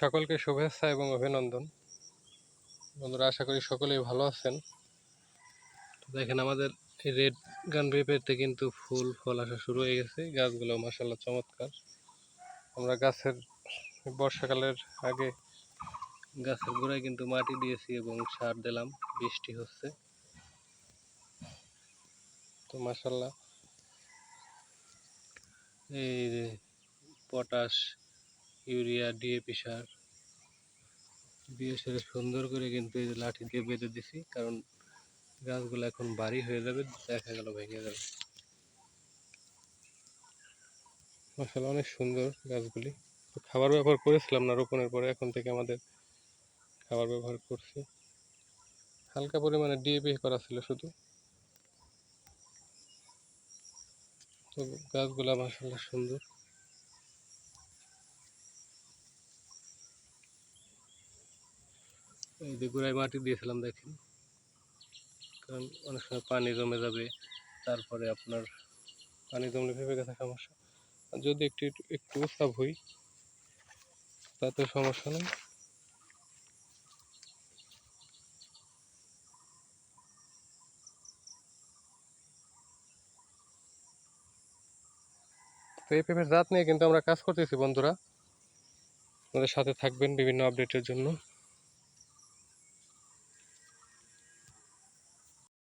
সকলকে শুভেচ্ছা এবং অভিনন্দন। বন্ধুরা, আশা করি সকলেই ভালো আছেন। দেখেন, আমাদের এই রেড গান পেঁপেতে কিন্তু ফুল ফল আসা শুরু হয়ে গেছে। গাছগুলো মাসাল্লাহ চমৎকার। আমরা গাছের, বর্ষাকালের আগে গাছের গোড়ায় কিন্তু মাটি দিয়েছি এবং সার দিলাম। বৃষ্টি হচ্ছে। তো মাসাল্লাহ এই পটাশ ইউরিয়া ডিএপি সার দিয়ে সেটা সুন্দর করে কিন্তু এই লাঠি দিয়ে বেঁধে দিছি, কারণ গাছগুলো এখন ভারী হয়ে যাবে, দেখা গেল ভেঙে যাবে। আসলে অনেক সুন্দর গাছগুলি। খাবার ব্যবহার করেছিলাম না রোপণের পরে, এখন থেকে আমাদের খাবার ব্যবহার করছি। হালকা পরিমাণে ডিএপি করা ছিল শুধু। তো গাছগুলা মাসাল্লাহ সুন্দর। এই যে গোড়ায় মাটি দিয়েছিলাম দেখেন। কারণ অনেক সময় পানি জমে যাবে, তারপরে আপনার পানি জমলে ভেবে গেছে সমস্যা। যদি একটু একটু উৎসাব হই, তাতে সমস্যা নেই। তো এই পেঁপের জাত নিয়ে কিন্তু আমরা কাজ করতেছি বন্ধুরা। আমাদের সাথে থাকবেন বিভিন্ন আপডেটের জন্য।